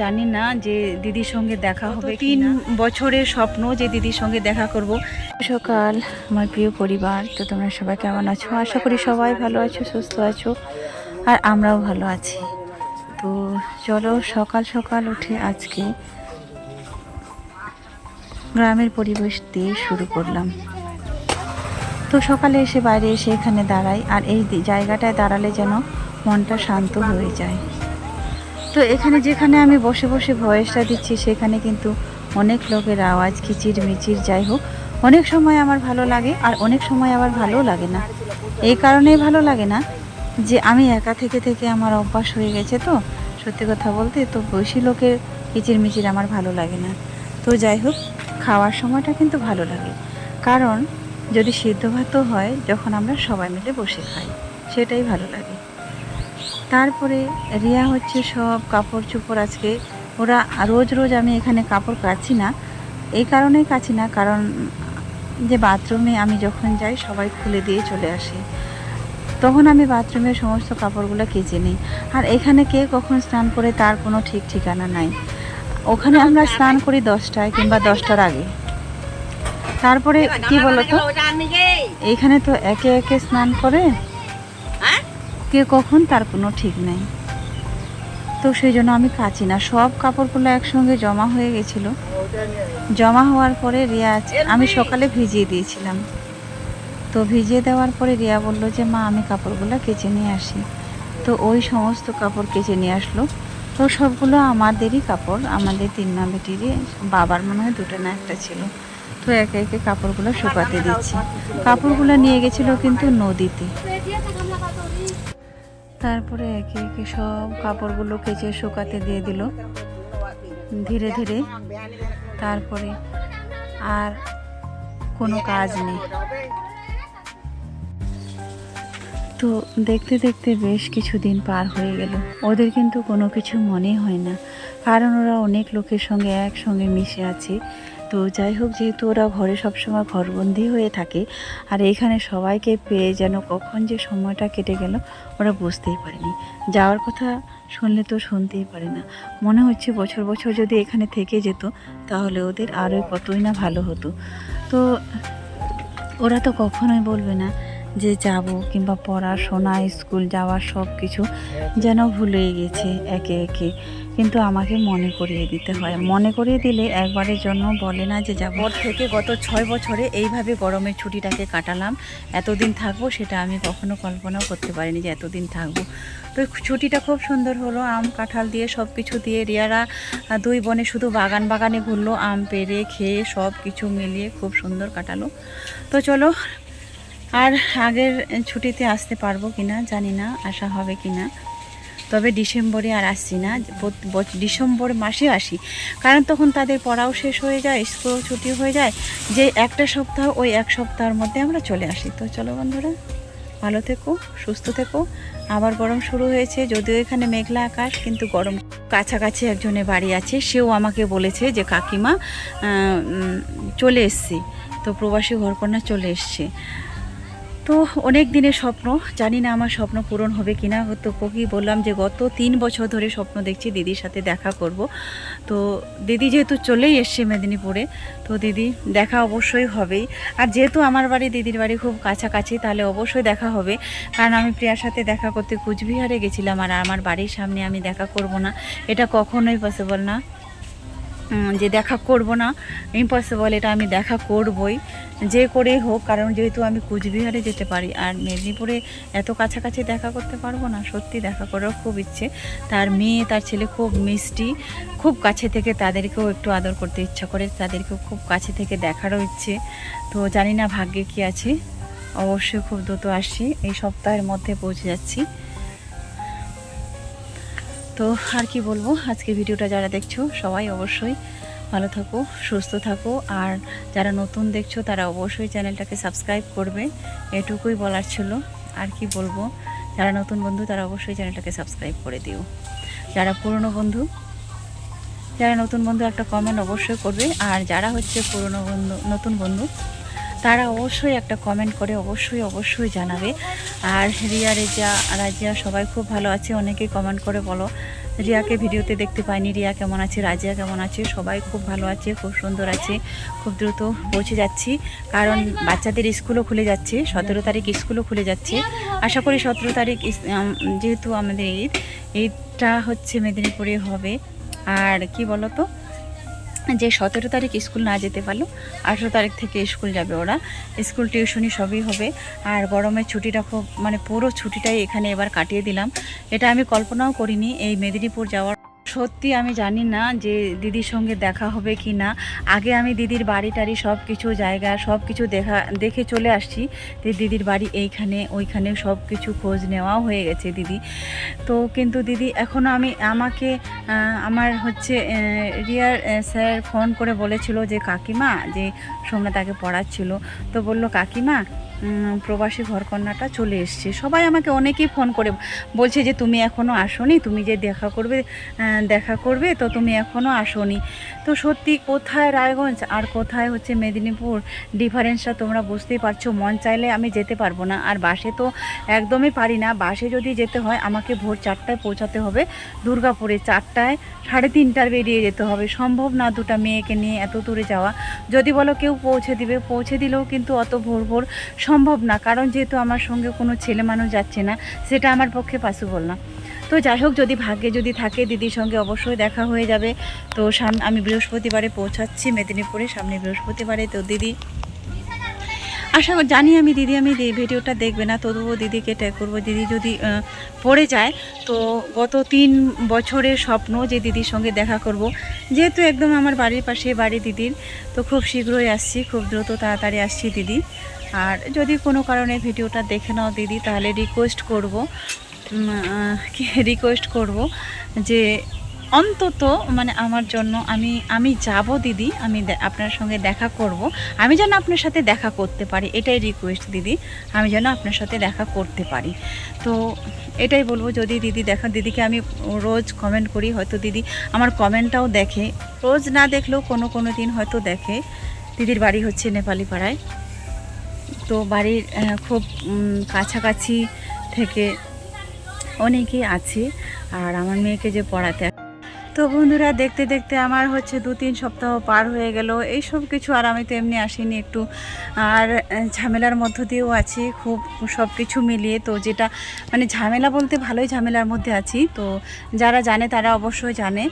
জানি না যে দিদির সঙ্গে দেখা হবে তিন বছরের স্বপ্ন যে দিদির সঙ্গে দেখা করব। সকাল আমার প্রিয় পরিবার তো তোমরা সবাই কেমন আছো? আশা করি সবাই ভালো আছো সুস্থ আছো আর আমরাও ভালো আছি। তো চলো সকাল সকাল উঠে আজকে গ্রামের পরিবেশ দিয়ে শুরু করলাম। তো সকালে এসে বাইরে এসে এখানে দাঁড়াই আর এই জায়গাটায় দাঁড়ালে যেন মনটা শান্ত হয়ে যায়। তো এখানে যেখানে আমি বসে বসে ভয়েসটা দিচ্ছি, সেখানে কিন্তু অনেক লোকের আওয়াজ কিচির মিচির, যাই হোক, অনেক সময় আমার ভালো লাগে আর অনেক সময় আবার ভালো লাগে না। এই কারণেই ভালো লাগে না যে আমি একা থেকে থেকে আমার অভ্যাস হয়ে গেছে তো। সত্যি কথা বলতে তো বেশি লোকের কিচির মিচির আমার ভালো লাগে না। তো যাই হোক, খাওয়ার সময়টা কিন্তু ভালো লাগে। কারণ যদি সিদ্ধ ভাতও হয়, যখন আমরা সবাই মিলে বসে খাই, সেটাই ভালো লাগে। তারপরে রিয়া হচ্ছে সব কাপড় চোপড় আজকে। ওরা রোজ রোজ আমি এখানে কাপড় কাচ্ছি না। এই কারণেই কাচ্ছি না কারণ যে বাথরুমে আমি যখন যাই সবাই খুলে দিয়ে চলে আসে। তখন আমি বাথরুমের সমস্ত কাপড়গুলো কেচে নিই। আর এখানে কে কখন স্নান করে তার কোনো ঠিক ঠিকানা নাই। ওখানে আমরা স্নান করি দশটায় কিংবা দশটার আগে। তারপরে কি বলতো? এখানে তো একে একে স্নান করে। কে কখন তার কোনো ঠিক নাই। তো সেই জন্য আমি কাচি না। সব কাপড়গুলো একসঙ্গে জমা হয়ে গেছিল। জমা হওয়ার পরে রিয়া আমি সকালে ভিজিয়ে দিয়েছিলাম। তো ভিজিয়ে দেওয়ার পরে রিয়া বলল যে, মা, আমি কাপড়গুলো কেচে নিয়ে আসি। তো ওই সমস্ত কাপড় কেচে নিয়ে আসলো। তো সবগুলো আমাদেরই কাপড়, আমাদের তিন মা বেটিরই বাবার মনে হয় দুটো না একটা ছিল। তো একে একে কাপড়গুলো শুকাতে দিচ্ছি। কাপড়গুলো নিয়ে গেছিল কিন্তু নদীতে। তারপরে একে একে সব কাপড়গুলো কেচে শুকাতে দিয়ে দিল। ধীরে ধীরে তারপরে আর কোনো কাজ নেই। তো দেখতে দেখতে বেশ কিছুদিন পার হয়ে গেল। ওদের কিন্তু কোনো কিছু মনে হয় না। কারণ ওরা অনেক লোকের সঙ্গে একসঙ্গে মিশে আছে। তো যাই হোক, যেহেতু ওরা ঘরে সবসময় ঘরবন্দি হয়ে থাকে, আর এখানে সবাইকে পেয়ে যেন কখন যে সময়টা কেটে গেল, ওরা বুঝতেই পারেনি। যাওয়ার কথা শুনলে তো শুনতেই পারে না। মনে হচ্ছে বছর বছর যদি এখানে থেকে যেত, তাহলে ওদের আরও কতই না ভালো হতো। তো ওরা তো কখনোই বলবে না যে যাব কিংবা পড়াশোনা স্কুল যাওয়া সব কিছু যেন ভুলেই গেছে একে একে। কিন্তু আমাকে মনে করিয়ে দিতে হয়। মনে করিয়ে দিলে একবারের জন্য বলে না যে যাব। থেকে গত ছয় বছরে এইভাবে গরমের ছুটিটাকে কাটালাম। এতদিন থাকব সেটা আমি কখনো কল্পনাও করতে পারিনি যে এতদিন থাকব। তো ছুটিটা খুব সুন্দর হলো। আম কাঁঠাল দিয়ে সব কিছু দিয়ে রিয়ারা দুই বনে শুধু বাগান বাগানে ঘুরলো। আম পেড়ে খেয়ে সব কিছু মিলিয়ে খুব সুন্দর কাটালো। তো চলো আর আগের ছুটিতে আসতে পারব কি না জানি না, আসা হবে কি না তবে ডিসেম্বরে আর আসছি না ডিসেম্বর মাসে আসি। কারণ তখন তাদের পড়াও শেষ হয়ে যায়, স্কুল ছুটি হয়ে যায়। যে একটা সপ্তাহ, ওই এক সপ্তাহের মধ্যে আমরা চলে আসি। তো চলো বন্ধুরা, ভালো থেকো, সুস্থ থেকো। আবার গরম শুরু হয়েছে, যদিও এখানে মেঘলা আকাশ, কিন্তু গরম। কাছাকাছি একজনের বাড়ি আছে, সেও আমাকে বলেছে যে, কাকিমা চলে এসছি। তো প্রবাসী ঘরকন্যা চলে এসছে। তো অনেক দিনের স্বপ্ন, জানি না আমার স্বপ্ন পূরণ হবে কিনা। তো কি বললাম যে গত তিন বছর ধরে স্বপ্ন দেখছি, দিদির সাথে দেখা করব। তো দিদি যেহেতু চলেই এসছে মেদিনীপুরে, তো দিদি দেখা অবশ্যই হবেই। আর যেহেতু আমার বাড়ি, দিদির বাড়ি খুব কাছাকাছি, তাহলে অবশ্যই দেখা হবে। কারণ আমি প্রিয়ার সাথে দেখা করতে কুচবিহারে গেছিলাম আর আমার বাড়ির সামনে আমি দেখা করব না। এটা কখনোই পসিবল না। যে দেখা করব না ইম্পসিবল এটা আমি দেখা করবই। যে করে হোক, কারণ যেহেতু আমি কুচবিহারে যেতে পারি, আর মেদিনীপুরে এত কাছাকাছি দেখা করতে পারব না, সত্যি দেখা করার খুব ইচ্ছে। তার মেয়ে, তার ছেলে খুব মিষ্টি, খুব কাছে থেকে তাদেরকেও একটু আদর করতে ইচ্ছা করে, তাদেরকেও খুব কাছে থেকে দেখারও ইচ্ছে। তো জানি না ভাগ্যে কি আছে, অবশ্যই খুব দ্রুত আসি এই সপ্তাহের মধ্যে পৌঁছে যাচ্ছি। তো আর কি বলব? আজকে ভিডিওটা যারা দেখছ, সবাই অবশ্যই ভালো থাকো, সুস্থ থাকো। আর যারা নতুন দেখছ, তারা অবশ্যই চ্যানেলটাকে সাবস্ক্রাইব করবে। এটুকুই বলার ছিল। আর কি বলব? যারা নতুন বন্ধু, তারা অবশ্যই চ্যানেলটাকে সাবস্ক্রাইব করে দিও। যারা পুরনো বন্ধু, যারা নতুন বন্ধু, একটা কমেন্ট অবশ্যই করবে। আর যারা হচ্ছে পুরনো বন্ধু, নতুন বন্ধু তারা অবশ্যই একটা কমেন্ট করে, অবশ্যই অবশ্যই জানাবে। আর রিয়া, রেজা, রাজিয়া সবাই খুব ভালো আছে, অনেকেই কমেন্ট করে বলো। রিয়াকে ভিডিওতে দেখতে পাইনি। রিয়া কেমন আছে? রাজিয়া কেমন আছে? সবাই খুব ভালো আছে, খুব সুন্দর আছে, খুব দ্রুত পৌঁছে যাচ্ছি। কারণ বাচ্চাদের স্কুলও খুলে যাচ্ছে, সতেরো তারিখ স্কুলও খুলে যাচ্ছে। আশা করি সতেরো তারিখ যেহেতু আমাদের ঈদ, ঈদটা হচ্ছে মেদিনীপুরে হবে। আর কি বলো তো যে সতেরো তারিখ স্কুল না যেতে পারল, আঠেরো তারিখ থেকে স্কুল যাবে ওরা। স্কুল টিউশনি সবই হবে। আর গরমের ছুটিটা খুব মানে পুরো ছুটিটাই এখানে এবার কাটিয়ে দিলাম। এটা আমি কল্পনাও করিনি, এই মেদিনীপুর যাওয়ার সত্যি আমি জানি না যে দিদির সঙ্গে দেখা হবে কি না। আগে আমি দিদির বাড়ি টাড়ি সব কিছু জায়গা সব কিছু দেখা, দেখে চলে আসছি যে দিদির বাড়ি এইখানে, ওইখানে সব কিছু খোঁজ নেওয়াও হয়ে গেছে দিদি। তো কিন্তু দিদি এখনও আমি আমাকে আমার হচ্ছে রিয়ার স্যার ফোন করে বলেছিল যে কাকিমা, যে সোমনাথ তাকে পড়াচ্ছিল, তো বলল, কাকিমা প্রবাসী ঘরকন্যাটা চলে এসছে। সবাই আমাকে অনেকেই ফোন করে বলছে যে, তুমি এখনও আসোনি? তুমি যে দেখা করবে দেখা করবে, তো তুমি এখনও আসোনি। তো সত্যি কোথায় রায়গঞ্জ আর কোথায় হচ্ছে মেদিনীপুর? ডিফারেন্সটা তোমরা বুঝতেই পারছ। মন চাইলে আমি যেতে পারব না। আর বাসে তো একদমই পারি না। বাসে যদি যেতে হয়, আমাকে ভোর চারটায় পৌঁছাতে হবে। দুর্গাপুরে চারটায় সাড়ে তিনটার বেরিয়ে যেতে হবে। সম্ভব না দুটো মেয়েকে নিয়ে এত দূরে যাওয়া। যদি বলো কেউ পৌঁছে দিবে, পৌঁছে দিলেও কিন্তু অত ভোর ভোর সম্ভব না, কারণ যেহেতু আমার সঙ্গে কোনো ছেলে মানুষ যাচ্ছে না, সেটা আমার পক্ষে পসিবল না। তো যাই হোক, যদি ভাগ্যে যদি থাকে দিদির সঙ্গে অবশ্যই দেখা হয়ে যাবে। তো সামনে আমি বৃহস্পতিবারে পৌঁছাচ্ছি মেদিনীপুরে, সামনে বৃহস্পতিবারে। তো দিদি, আশা জানি আমি দিদি, আমি ভিডিওটা দেখবে না, তবুও দিদিকে ট্যাগ করব। দিদি যদি পড়ে যায়, তো গত তিন বছরের স্বপ্ন যে দিদির সঙ্গে দেখা করব। যেহেতু একদম আমার বাড়ির পাশে বাড়ি দিদির, তো খুব শীঘ্রই আসছি, খুব দ্রুত তাড়াতাড়ি আসছি দিদি। আর যদি কোনো কারণে ভিডিওটা দেখে নাও দিদি, তাহলে রিকোয়েস্ট করব রিকোয়েস্ট করব যে অন্তত মানে আমার জন্য আমি আমি যাব দিদি, আমি আপনার সঙ্গে দেখা করব। আমি যেন আপনার সাথে দেখা করতে পারি, এটাই রিকোয়েস্ট দিদি, আমি যেন আপনার সাথে দেখা করতে পারি। তো এটাই বলব, যদি দিদি দেখা, দিদিকে আমি রোজ কমেন্ট করি, হয়তো দিদি আমার কমেন্টটাও দেখে, রোজ না দেখলেও কোনো কোনো দিন হয়তো দেখে। দিদির বাড়ি হচ্ছে নেপালি পাড়ায়। তো বাড়ির খুব কাছাকাছি থেকে অনেকেই আছে। আর আমার মেয়েকে যে পড়াতে তো বন্ধুরা, দেখতে দেখতে আমার হচ্ছে দু তিন সপ্তাহ পার হয়ে গেল। এই সব কিছু আর আমি তো এমনি আসিনি একটু। আর ঝামেলার মধ্য দিয়েও আছি খুব সব কিছু মিলিয়ে। তো যেটা মানে ঝামেলা বলতে ভালোই ঝামেলার মধ্যে আছি। তো যারা জানে তারা অবশ্যই জানে।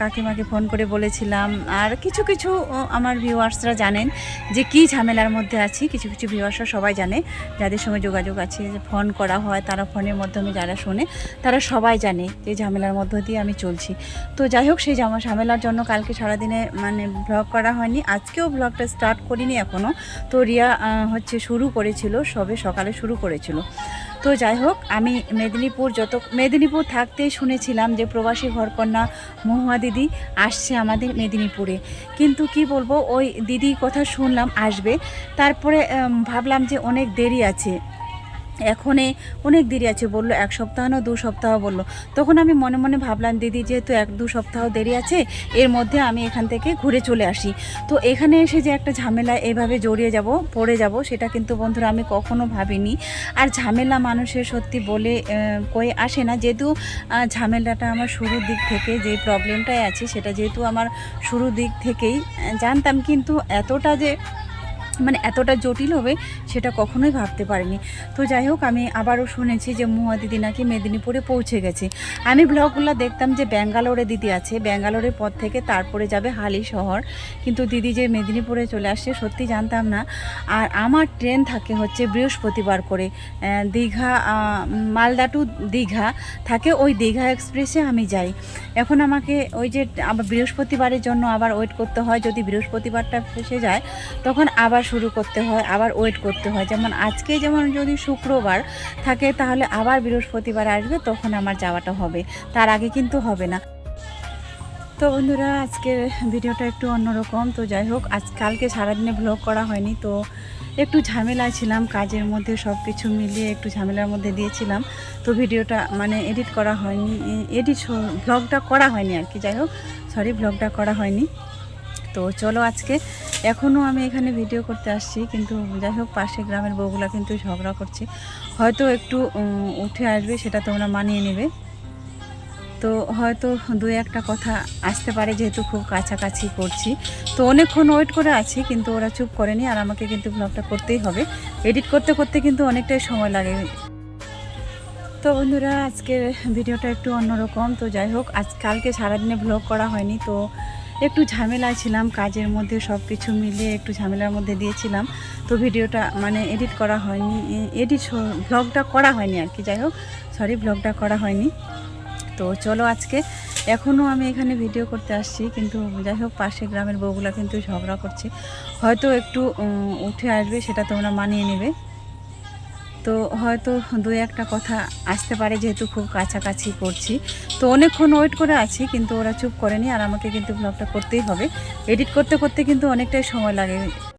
কাকিমাকে ফোন করে বলেছিলাম। আর কিছু কিছু আমার ভিউয়ার্সরা জানেন যে কি ঝামেলার মধ্যে আছি। কিছু কিছু ভিউয়ার্সরা সবাই জানে। যাদের সঙ্গে যোগাযোগ আছে, যে ফোন করা হয়, তারা ফোনের মাধ্যমে যারা শোনে, তারা সবাই জানে যে ঝামেলার মধ্য দিয়ে আমি চলছি। তো যাই হোক, সেই জামা ঝামেলার জন্য কালকে সারাদিনে মানে ব্লগ করা হয়নি। আজকেও ব্লগটা স্টার্ট করিনি এখনও তো রিয়া হচ্ছে শুরু করেছিল, সবে সকালে শুরু করেছিল। তো যাই হোক, আমি মেদিনীপুর যত, মেদিনীপুর থাকতেই শুনেছিলাম যে প্রবাসী ঘরকন্যা মহুয়া দিদি আসছে আমাদের মেদিনীপুরে। কিন্তু কি বলব, ওই দিদির কথা শুনলাম, আসবে। তারপরে ভাবলাম যে অনেক দেরি আছে। এখনে অনেক দেরি আছে, বলল এক সপ্তাহ না দু সপ্তাহ বলল। তখন আমি মনে মনে ভাবলাম, দিদি, যেহেতু এক দু সপ্তাহ দেরি আছে, এর মধ্যে আমি এখান থেকে ঘুরে চলে আসি। তো এখানে এসে যে একটা ঝামেলা এভাবে জড়িয়ে যাব, পড়ে যাব, সেটা কিন্তু বন্ধুরা আমি কখনো ভাবিনি। আর ঝামেলা মানুষের সত্যি বলে কয়ে আসে না। যেহেতু ঝামেলাটা আমার শুরুর দিক থেকে যে প্রবলেমটাই আছে, সেটা যেহেতু আমার শুরুর দিক থেকেই জানতাম। কিন্তু এতটা যে মানে এতটা জটিল হবে সেটা কখনোই ভাবতে পারিনি। তো যাই হোক, আমি আবারও শুনেছি যে মুয়া দিদি নাকি মেদিনীপুরে পৌঁছে গেছে। আমি ব্লগগুলো দেখতাম যে ব্যাঙ্গালোরে দিদি আছে, ব্যাঙ্গালোরের পর থেকে তারপরে যাবে হালি শহর। কিন্তু দিদি যে মেদিনীপুরে চলে আসছে, সত্যি জানতাম না। আর আমার ট্রেন থাকে হচ্ছে বৃহস্পতিবার করে। দীঘা মালদা টু দীঘা থাকে ওই দীঘা এক্সপ্রেসে আমি যাই। এখন আমাকে ওই যে আবার বৃহস্পতিবারের জন্য আবার ওয়েট করতে হয়। যদি বৃহস্পতিবারটা ফেসে যায়, তখন আবার শুরু করতে হয়, আবার ওয়েট করতে হয়। যেমন আজকে যেমন যদি শুক্রবার থাকে, তাহলে আবার বৃহস্পতিবার আসবে, তখন আমার যাওয়াটা হবে। তার আগে কিন্তু হবে না। তো বন্ধুরা আজকের ভিডিওটা একটু অন্যরকম। তো যাই হোক, আজ কালকে সারাদিনে ব্লগ করা হয়নি, তো একটু ঝামেলায় ছিলাম, কাজের মধ্যে সব কিছু মিলিয়ে একটু ঝামেলার মধ্যে দিয়েছিলাম। তো ভিডিওটা মানে এডিট করা হয়নি এডিট ব্লগটা করা হয়নি আর কি। যাই হোক সরি ব্লগটা করা হয়নি। তো চলো আজকে এখনও আমি এখানে ভিডিও করতে আসছি, কিন্তু যাই হোক পাশে গ্রামের বউগুলা কিন্তু ঝগড়া করছে। হয়তো একটু উঠে আসবে, সেটা তোমরা মানিয়ে নেবে। তো হয়তো দুই একটা কথা আসতে পারে, যেহেতু খুব কাছাকাছি করছি। তো অনেকক্ষণ ওয়েট করে আছি, কিন্তু ওরা চুপ করেনি, আর আমাকে কিন্তু ব্লগটা করতেই হবে। এডিট করতে করতে কিন্তু অনেকটাই সময় লাগে। তো বন্ধুরা, আজকের ভিডিওটা একটু অন্যরকম। তো যাই হোক, আজ কালকে সারাদিনে ব্লগ করা হয়নি, তো একটু ঝামেলায় ছিলাম, কাজের মধ্যে সব কিছু মিলিয়ে একটু ঝামেলার মধ্যে দিয়েছিলাম। তো ভিডিওটা মানে এডিট করা হয়নি এডিট ব্লগটা করা হয়নি আর কি, যাই হোক সরি ব্লগটা করা হয়নি। তো চলো আজকে, এখনও আমি এখানে ভিডিও করতে আসছি, কিন্তু যাই হোক, পাশে গ্রামের বউগুলা কিন্তু ঝগড়া করছে। হয়তো একটু উঠে আসবে, সেটা তোমরা মানিয়ে নেবে। তো হয়তো দু একটা কথা আসতে পারে যেহেতু খুব কাছাকাছি করছি। তো অনেকক্ষণ ওয়েট করে আছি, কিন্তু ওরা চুপ করেনি আর আমাকে কিন্তু ব্লগটা করতেই হবে। এডিট করতে করতে কিন্তু অনেকটাই সময় লাগে।